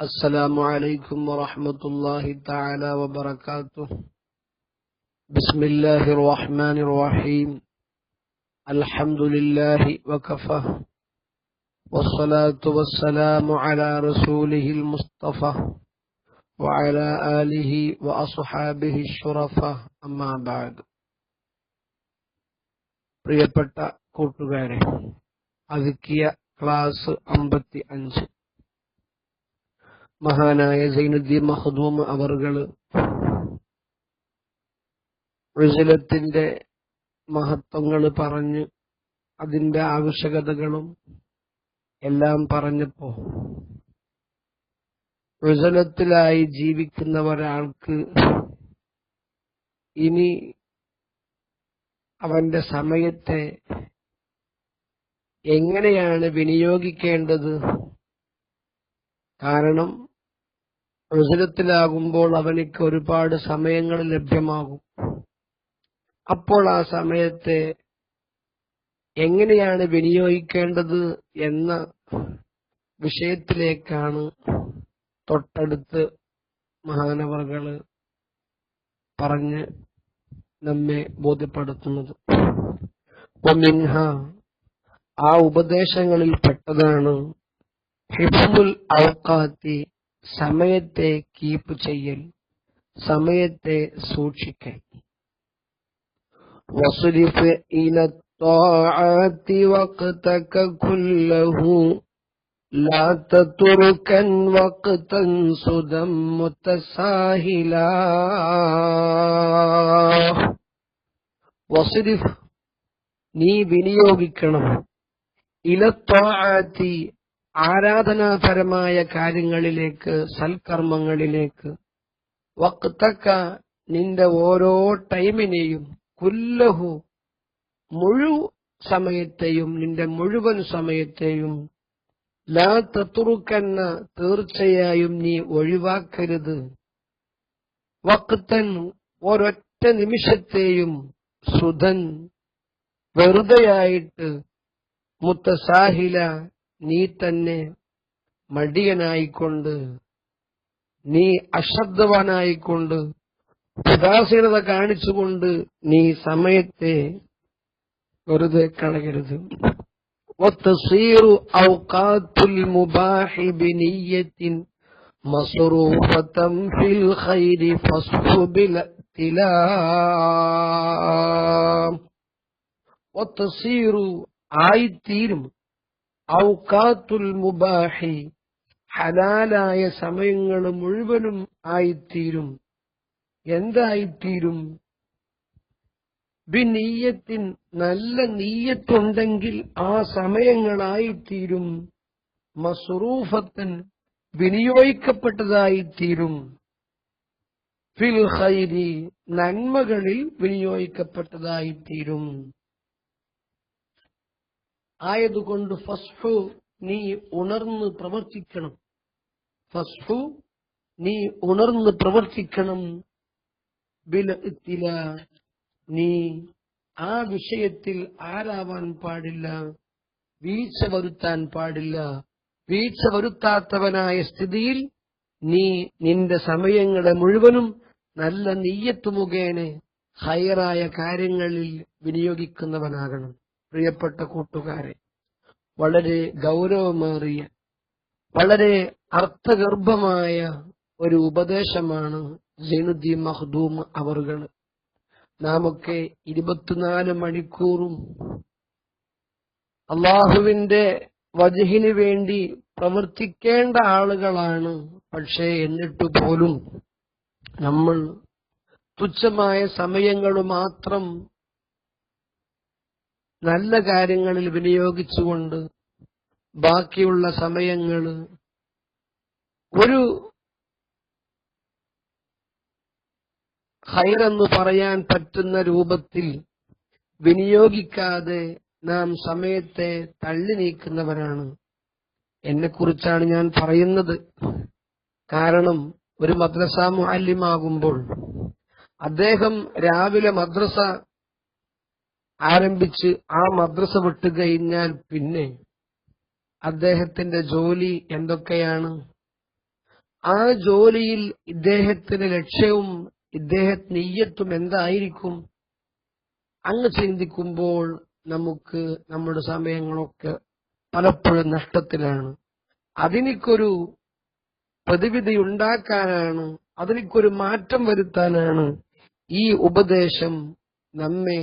السلام عليكم ورحمة الله تعالى وبركاته بسم الله الرحمن الرحيم الحمد لله وكفى والصلاة والسلام على رسوله المصطفى وعلى آله وأصحابه الشرفاء أما بعد പ്രിയപ്പെട്ട കൂട്ടുകാരെ അതുക്കിയ ക്ലാസ് അമ്പത്തി അഞ്ച് മഹാനായ സൈനുദ്ദീൻ മഹദൂം അവർകൾ റിസലത്തിന്റെ മഹത്വങ്ങൾ പറഞ്ഞ് അതിന്റെ ആവശ്യകതകളും എല്ലാം പറഞ്ഞപ്പോ ഋജലത്തിലായി ജീവിക്കുന്ന ഒരാൾക്ക് ഇനി അവന്റെ സമയത്തെ എങ്ങനെയാണ് വിനിയോഗിക്കേണ്ടത്? കാരണം ഋജലത്തിലാകുമ്പോൾ അവനിക്ക് ഒരുപാട് സമയങ്ങൾ ലഭ്യമാകും. അപ്പോൾ ആ സമയത്തെ എങ്ങനെയാണ് വിനിയോഗിക്കേണ്ടത് എന്ന വിഷയത്തിലേക്കാണ് തൊട്ടടുത്ത് മഹാനവർകൾ പറഞ്ഞ് നമ്മെ ബോധ്യപ്പെടുത്തുന്നത്. ഒമിൻഹ ആ ഉപദേശങ്ങളിൽ പെട്ടതാണ് ഹിഫുൽ ഔക്കാത്തി സമയത്തെ കീപ്പ് ചെയ്യൽ സമയത്തെ സൂക്ഷിക്കൽ വസുരിഫ് ഇല الطاعات وقتك كله لا تتركا وقتا سدى متساهلا വസുരിഫ് നീ വിനിയോഗിക്കണം ഇലത്തോഴാത്തി ആരാധനാപരമായ കാര്യങ്ങളിലേക്ക് സൽക്കർമ്മങ്ങളിലേക്ക്. വക്തക്ക നിന്റെ ഓരോ ടൈമിനെയും കുല്ലഹു മുഴു സമയത്തെയും നിന്റെ മുഴുവൻ സമയത്തെയും ലാ തത്തുറുക്കെന്ന തീർച്ചയായും നീ ഒഴിവാക്കരുത്. വക്തൻ ഒരൊറ്റ നിമിഷത്തെയും സുധൻ വെറുതെയായിട്ട് മുത്തസാഹില നീ തന്നെ മടിയനായിക്കൊണ്ട് നീ അശ്രദ്ധവാനായിക്കൊണ്ട് ഉദാസീനത കാണിച്ചുകൊണ്ട് നീ സമയത്തെ വെറുതെ കളയരുത് وتصير أوقات المباح بنية مصروفة في الخير فاصحب الائتلاف وتصير ആയിത്തീരും ഔക്കാത്തുൽ മുബാഹി ഹലാലായ സമയങ്ങൾ മുഴുവനും ആയിത്തീരും. എന്തായിത്തീരും? ബിനീയത്തിൻ നല്ല നീയത്തുണ്ടെങ്കിൽ ആ സമയങ്ങളായിത്തീരും. മസ്റൂഫത്തൻ വിനിയോഗിക്കപ്പെട്ടതായിത്തീരും. ഫിൽ ഖൈരി നന്മകളിൽ വിനിയോഗിക്കപ്പെട്ടതായിത്തീരും. ആയതുകൊണ്ട് ഫസ്ഫു നീ ഉണർന്ന് പ്രവർത്തിക്കണം. ഫസ്ഫു നീ ഉണർന്ന് പ്രവർത്തിക്കണം. ബില നീ ആ വിഷയത്തിൽ ആരാവാൻ പാടില്ല? വീഴ്ച വരുത്താൻ പാടില്ല. വീഴ്ച വരുത്താത്തവനായ സ്ഥിതിയിൽ നീ നിന്റെ സമയങ്ങളെ മുഴുവനും നല്ല നെയ്യത്ത് മുഖേന ഹയറായ കാര്യങ്ങളിൽ വിനിയോഗിക്കുന്നവനാകണം. പ്രിയപ്പെട്ട കൂട്ടുകാരെ വളരെ ഗൗരവമേറിയ വളരെ അർത്ഥഗർഭമായ ഒരു ഉപദേശമാണ് ജൈനുദ്ദീൻ മഹ്ദൂം അവർകൾ. നാമൊക്കെ ഇരുപത്തിനാല് മണിക്കൂറും അള്ളാഹുവിന്റെ വജഹിന് വേണ്ടി പ്രവർത്തിക്കേണ്ട ആളുകളാണ്. പക്ഷേ എന്നിട്ട് പോലും നമ്മൾ തുച്ഛമായ സമയങ്ങൾ മാത്രം നല്ല കാര്യങ്ങളിൽ വിനിയോഗിച്ചുകൊണ്ട് ബാക്കിയുള്ള സമയങ്ങൾ ഒരു ഹൈറെന്ന് പറയാൻ പറ്റുന്ന രൂപത്തിൽ വിനിയോഗിക്കാതെ നാം സമയത്തെ തള്ളി നീക്കുന്നവരാണ്. എന്നെക്കുറിച്ചാണ് ഞാൻ പറയുന്നത്. കാരണം ഒരു മദ്രസ മുഅല്ലിമാകുമ്പോൾ അദ്ദേഹം രാവിലെ മദ്രസ ആരംഭിച്ച് ആ മദ്രസ വിട്ടു കഴിഞ്ഞാൽ പിന്നെ അദ്ദേഹത്തിന്റെ ജോലി എന്തൊക്കെയാണ്? ആ ജോലിയിൽ ഇദ്ദേഹത്തിന്റെ ലക്ഷ്യവും ഇദ്ദേഹത്തിന് നെയ്യത്തും എന്തായിരിക്കും? അങ്ങ് ചിന്തിക്കുമ്പോൾ നമുക്ക് നമ്മുടെ സമയങ്ങളൊക്കെ പലപ്പോഴും നഷ്ടത്തിലാണ്. അതിനിക്കൊരു പ്രതിവിധി ഉണ്ടാക്കാനാണ് അതിനിക്കൊരു മാറ്റം വരുത്താനാണ് ഈ ഉപദേശം നമ്മെ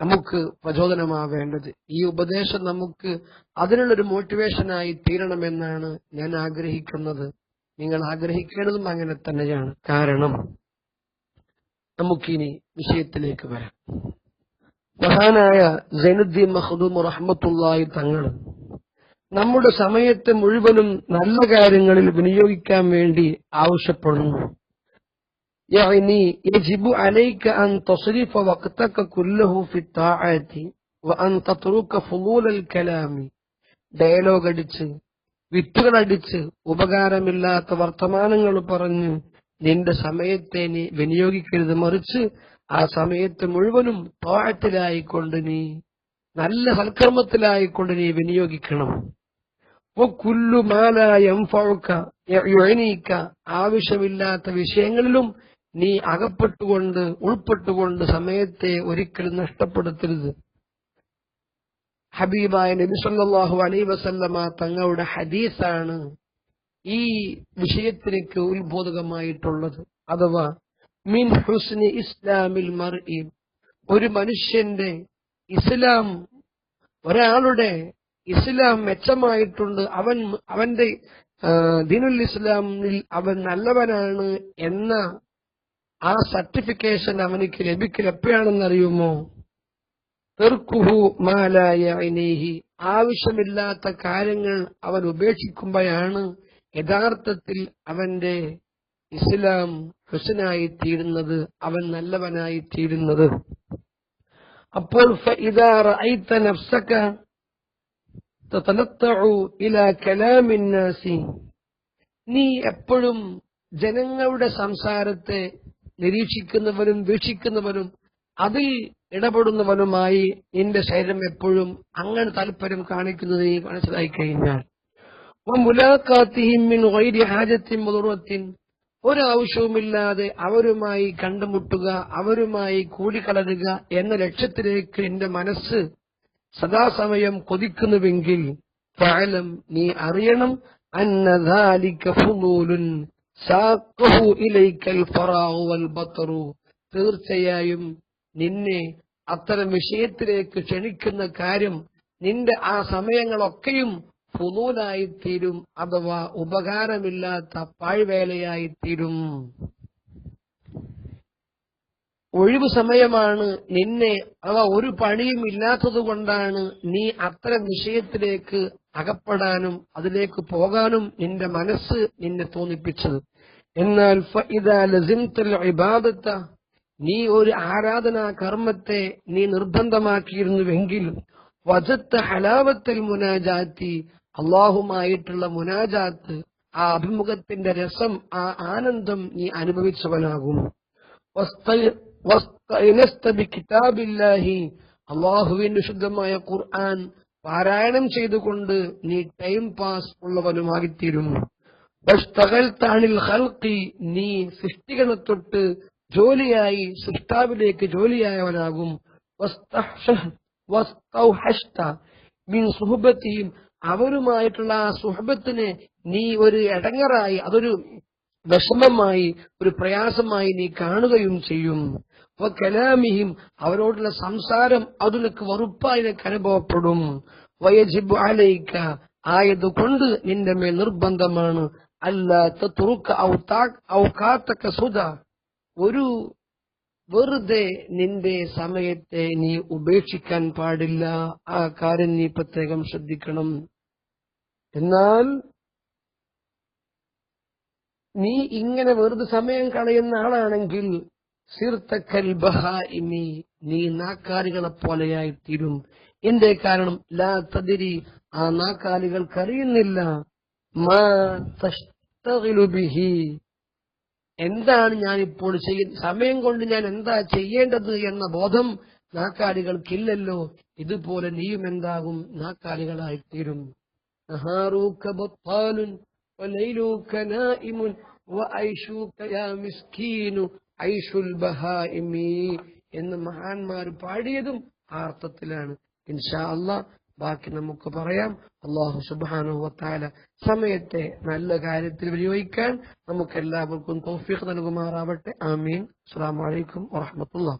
നമുക്ക് പ്രചോദനമാവേണ്ടത്. ഈ ഉപദേശം നമുക്ക് അതിനുള്ളൊരു മോട്ടിവേഷനായി തീരണമെന്നാണ് ഞാൻ ആഗ്രഹിക്കുന്നത്. നിങ്ങൾ ആഗ്രഹിക്കേണ്ടതും അങ്ങനെ തന്നെയാണ്. കാരണം നമുക്കിനി വിഷയത്തിലേക്ക് വരാം. മഹാനായ ജൈനുദ്ദീൻ മഹദൂം റഹ്മത്തുള്ളാഹി തങ്ങൾ നമ്മുടെ സമയത്തെ മുഴുവനും നല്ല കാര്യങ്ങളിൽ വിനിയോഗിക്കാൻ വേണ്ടി ആവശ്യപ്പെടുന്നു. يعني يجب عليك أن تصرف وقتك كله في الطاعة وأن تترك فضول الكلام ഡയലോഗ് അടിച്ച് വിത്തുകളടിച്ച് ഉപകാരമില്ലാത്ത വർത്തമാനങ്ങൾ പറഞ്ഞ് നിന്റെ സമയത്തെ നീ വിനിയോഗിക്കരുത് മറിച്ച് ആ സമയത്ത് മുഴുവനും തോഴത്തിലായിക്കൊണ്ട് നീ നല്ല സൽക്കർമ്മത്തിലായിക്കൊണ്ട് നീ വിനിയോഗിക്കണം കുല്ലുമാലായം എഴുനീക്ക ആവശ്യമില്ലാത്ത വിഷയങ്ങളിലും നീ അകപ്പെട്ടുകൊണ്ട് ഉൾപ്പെട്ടുകൊണ്ട് സമയത്തെ ഒരിക്കലും നഷ്ടപ്പെടുത്തരുത്. ഹബീബായ നബി സല്ലാഹു അലൈ വസല്ലമ തങ്ങളുടെ ഹദീസാണ് ഈ വിഷയത്തിലേക്ക് ഉത്ബോധകമായിട്ടുള്ളത്. അഥവാ മിൻ ഹുസ്നി ഇസ്ലാമിൽ മർഇ ഒരു മനുഷ്യന്റെ ഇസ്ലാം ഒരാളുടെ ഇസ്ലാം മെച്ചമായിട്ടുണ്ട്. അവൻ അവന്റെ ദീനുൽ ഇസ്ലാമിൽ അവൻ നല്ലവനാണ് എന്ന ആ സർട്ടിഫിക്കേഷൻ അവനിക്ക് ലഭിക്കൽ എപ്പോഴാണെന്നറിയുമോ? തെർക്കുഹു മാലായനേഹി ആവശ്യമില്ലാത്ത കാര്യങ്ങൾ അവൻ ഉപേക്ഷിക്കുമ്പോഴാണ് യഥാർത്ഥത്തിൽ അവന്റെ ഇസ്ലാം ഹുസനായി തീരുന്നത് അവൻ നല്ലവനായി തീരുന്നത് അപ്പോൾ നീ എപ്പോഴും ജനങ്ങളുടെ സംസാരത്തെ നിരീക്ഷിക്കുന്നവരും വീക്ഷിക്കുന്നവനും അതിൽ ഇടപെടുന്നവനുമായി നിന്റെ ശരീരം എപ്പോഴും അങ്ങനെ താല്പര്യം കാണിക്കുന്നത് നീ മനസ്സിലായി കഴിഞ്ഞാൽ. ഒരാവശ്യവുമില്ലാതെ അവരുമായി കണ്ടുമുട്ടുക അവരുമായി കൂടിക്കലരുക എന്ന ലക്ഷ്യത്തിലേക്ക് നിന്റെ മനസ്സ് സദാസമയം കൊതിക്കുന്നുവെങ്കിൽ ഫഅലം നീ അറിയണം അന്നദാലിക തീർച്ചയായും നിന്നെ അത്തരം വിഷയത്തിലേക്ക് ക്ഷണിക്കുന്ന കാര്യം നിന്റെ ആ സമയങ്ങളൊക്കെയും തീരും അഥവാ ഉപകാരമില്ലാത്ത പാഴ്വേലയായി തീരും ഒഴിവു സമയമാണ് നിന്നെ അവ ഒരു പണിയും ഇല്ലാത്തത് കൊണ്ടാണ് നീ അത്തരം വിഷയത്തിലേക്ക് അകപ്പെടാനും അതിലേക്ക് പോകാനും നിന്റെ മനസ്സ് നിന്നെ തോന്നിപ്പിച്ചത്. എന്നാൽ ഇബാദത്ത നീ ഒരു ആരാധനാ കർമ്മത്തെ നീ നിർബന്ധമാക്കിയിരുന്നുവെങ്കിൽ വജത്ത് ഹലാവത്തൽ മുനാജാത്തി അള്ളാഹുമായിട്ടുള്ള മുനാജാത്ത് ആ അഭിമുഖത്തിന്റെ രസം ആ ആനന്ദം നീ അനുഭവിച്ചവനാകും. അള്ളാഹുവിന്റെ ശുദ്ധമായ ഖുർആൻ പാരായണം ചെയ്തുകൊണ്ട് നീ ടൈം പാസ് ഖൽഖി നീ സൃഷ്ടികളെ തൊട്ട് ജോലിയായി സൃഷ്ടാവിലേക്ക് ജോലിയായവനാകും. അവരുമായിട്ടുള്ള ആ സുഹബത്തിനെ നീ ഒരു ഇടങ്ങറായി അതൊരു വിഷമമായി ഒരു പ്രയാസമായി നീ കാണുകയും ചെയ്യും. അപ്പൊ കലാമിയും അവരോടുള്ള സംസാരം അത് നിനക്ക് വറുപ്പായി നിനക്ക് അനുഭവപ്പെടും. വയജിബ് ആലയിക്ക ആയതുകൊണ്ട് നിന്റെ മേൽ നിർബന്ധമാണ്. അല്ലാത്ത തുറുക്ക ഔക്കാത്തക്ക സുധ. ഒരു വെറുതെ നിന്റെ സമയത്തെ നീ ഉപേക്ഷിക്കാൻ പാടില്ല. ആ കാര്യം നീ പ്രത്യേകം ശ്രദ്ധിക്കണം. എന്നാൽ നീ ഇങ്ങനെ വെറുതെ സമയം കളയുന്ന ആളാണെങ്കിൽ സിർത്തക്കൽബഹാഇമി നീ നാക്കാലികളെ പോലെയായി തീരും എന്റെ കാരണം? ലാ തതിരി ആ നാക്കാലികൾക്കറിയുന്നില്ല. എന്താണ് ഞാൻ ഇപ്പോൾ സമയം കൊണ്ട് ഞാൻ എന്താ ചെയ്യേണ്ടത് എന്ന ബോധം നാക്കാലികൾക്കില്ലല്ലോ. ഇതുപോലെ നീയും എന്താകും നാക്കാലികളായിത്തീരും وليلك نائم وعيشك يا مسكين عيش البهائم എന്ന് മഹാന്മാർ പാടിയതും ആ അർത്ഥത്തിലാണ് ഇൻഷാ അല്ലാ ബാക്കി നമുക്ക് പറയാം അള്ളാഹു സുബാനുവത്താല സമയത്തെ നല്ല കാര്യത്തിൽ വിനിയോഗിക്കാൻ നമുക്ക് എല്ലാവർക്കും തൗഫീഖ് നൽകുമാറാവട്ടെ ആമീൻ അസ്സാം വലൈക്കും വാഹമത്തുള്ള